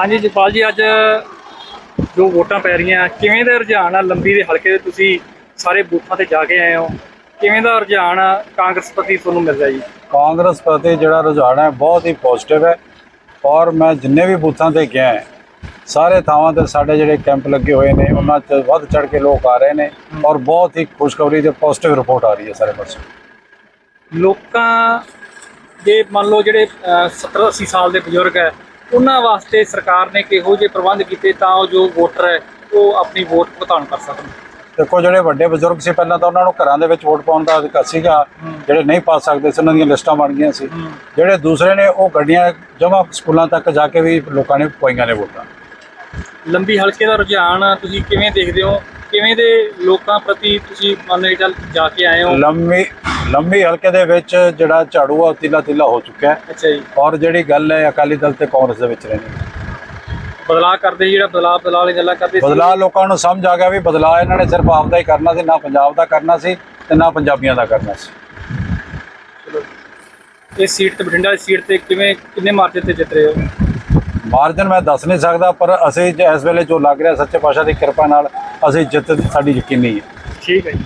ਹਾਂਜੀ ਜਪਾਲ ਜੀ ਅੱਜ ਜੋ ਵੋਟਾਂ ਪੈ ਰਹੀਆਂ ਕਿਵੇਂ ਦਾ ਰੁਝਾਨ ਆ ਲੰਬੀ ਦੇ ਹਲਕੇ ਦੇ? ਤੁਸੀਂ ਸਾਰੇ ਬੂਥਾਂ ਤੇ ਜਾ ਕੇ ਆਏ ਹੋ। ਕਿਵੇਂ ਦਾ ਰੁਝਾਨ ਆ ਕਾਂਗਰਸ ਪ੍ਰਤੀ ਤੁਹਾਨੂੰ ਮਿਲ ਰਿਹਾ ਜੀ? ਕਾਂਗਰਸ ਪ੍ਰਤੀ ਜਿਹੜਾ ਰੁਝਾਨ ਹੈ ਬਹੁਤ ਹੀ ਪੋਜ਼ਿਟਿਵ ਹੈ। ਔਰ ਮੈਂ ਜਿੰਨੇ ਵੀ ਬੂਥਾਂ ਤੇ ਗਿਆ ਸਾਰੇ ਥਾਵਾਂ ਤੇ ਸਾਡੇ ਜਿਹੜੇ ਕੈਂਪ ਲੱਗੇ ਹੋਏ ਨੇ ਉਹਨਾਂ 'ਚ ਵੱਧ ਚੜ ਕੇ ਲੋਕ ਆ ਰਹੇ ਨੇ ਔਰ ਬਹੁਤ ਹੀ ਖੁਸ਼ਖਬਰੀ ਤੇ ਪੋਜ਼ਿਟਿਵ ਰਿਪੋਰਟ ਆ ਰਹੀ ਹੈ ਸਾਰੇ ਪਾਸੇ। ਲੋਕਾਂ ਦੇ ਮੰਨ ਲਓ ਜਿਹੜੇ 70 80 ਸਾਲ ਦੇ ਬਜ਼ੁਰਗ ਹੈ ਉਹਨਾਂ ਵਾਸਤੇ ਸਰਕਾਰ ਨੇ ਕਿਹੋ ਜਿਹੇ ਪ੍ਰਬੰਧ ਕੀਤੇ ਤਾਂ ਉਹ ਜੋ ਵੋਟਰ ਹੈ ਉਹ ਆਪਣੀ ਵੋਟ ਭੁਗਤਾਨ ਕਰ ਸਕਣ। ਦੇਖੋ ਜਿਹੜੇ ਵੱਡੇ ਬਜ਼ੁਰਗ ਸੀ ਪਹਿਲਾਂ ਤਾਂ ਉਹਨਾਂ ਨੂੰ ਘਰਾਂ ਦੇ ਵਿੱਚ ਵੋਟ ਪਾਉਣ ਦਾ ਅਧਿਕਾਰ ਸੀਗਾ ਜਿਹੜੇ ਨਹੀਂ ਪਾ ਸਕਦੇ ਸੀ ਉਹਨਾਂ ਦੀਆਂ ਲਿਸਟਾਂ ਬਣ ਗਈਆਂ ਸੀ। ਜਿਹੜੇ ਦੂਸਰੇ ਨੇ ਉਹ ਗੱਡੀਆਂ ਜਮ੍ਹਾਂ ਸਕੂਲਾਂ ਤੱਕ ਜਾ ਕੇ ਵੀ ਲੋਕਾਂ ਨੇ ਪਾਈਆਂ ਨੇ ਵੋਟਾਂ। ਲੰਬੀ ਹਲਕੇ ਦਾ ਰੁਝਾਨ ਤੁਸੀਂ ਕਿਵੇਂ ਦੇਖਦੇ ਹੋ? ਕਿਵੇਂ ਦੇ ਲੋਕਾਂ ਪ੍ਰਤੀ ਤੁਸੀਂ ਮੰਨ ਚੱਲ ਜਾ ਕੇ ਆਏ ਹੋ? ਲੰਮੀ ਲੰਮੀ ਹਲਕੇ ਦੇ ਵਿੱਚ ਜਿਹੜਾ ਝਾੜੂ ਆ ਤਿਲਾ ਤਿਲਾ ਹੋ ਚੁੱਕਾ ਹੈ। ਅੱਛਾ ਜੀ। ਔਰ ਜਿਹੜੀ ਗੱਲ ਹੈ ਅਕਾਲੀ ਦਲ ਤੇ ਕਾਂਗਰਸ ਦੇ ਵਿੱਚ ਰਹਿਣੀ ਬਦਲਾਅ ਕਰਦੇ ਜਿਹੜਾ ਬਦਲਾਅ ਬਦਲਾਅ ਵਾਲੀ ਗੱਲਾਂ ਕਰਦੇ ਸੀ। ਬਦਲਾਅ ਲੋਕਾਂ ਨੂੰ ਸਮਝ ਆ ਗਿਆ ਵੀ ਬਦਲਾਅ ਇਹਨਾਂ ਨੇ ਸਿਰਫ ਆਪਦਾ ਹੀ ਕਰਨਾ ਸੀ ਨਾ ਪੰਜਾਬ ਦਾ ਕਰਨਾ ਸੀ ਤੇ ਨਾ ਪੰਜਾਬੀਆਂ ਦਾ ਕਰਨਾ ਸੀ। ਇਸ ਸੀਟ ਤੇ ਬਠਿੰਡਾ ਦੀ ਸੀਟ ਤੇ ਕਿਵੇਂ ਕਿੰਨੇ ਮਾਰਜਨ ਤੇ ਜਿੱਤ ਰਹੇ ਹੋ? ਮਾਰਜਨ ਮੈਂ ਦੱਸ ਨਹੀਂ ਸਕਦਾ ਪਰ ਅਸੀਂ ਜ- ਇਸ ਵੇਲੇ ਜੋ ਲੱਗ ਰਿਹਾ ਸੱਚੇ ਪਾਤਸ਼ਾਹ ਦੀ ਕਿਰਪਾ ਨਾਲ ਅਸੀਂ ਜਿੱਤ ਸਾਡੀ ਯਕੀਨੀ ਹੈ। ਠੀਕ ਹੈ ਜੀ।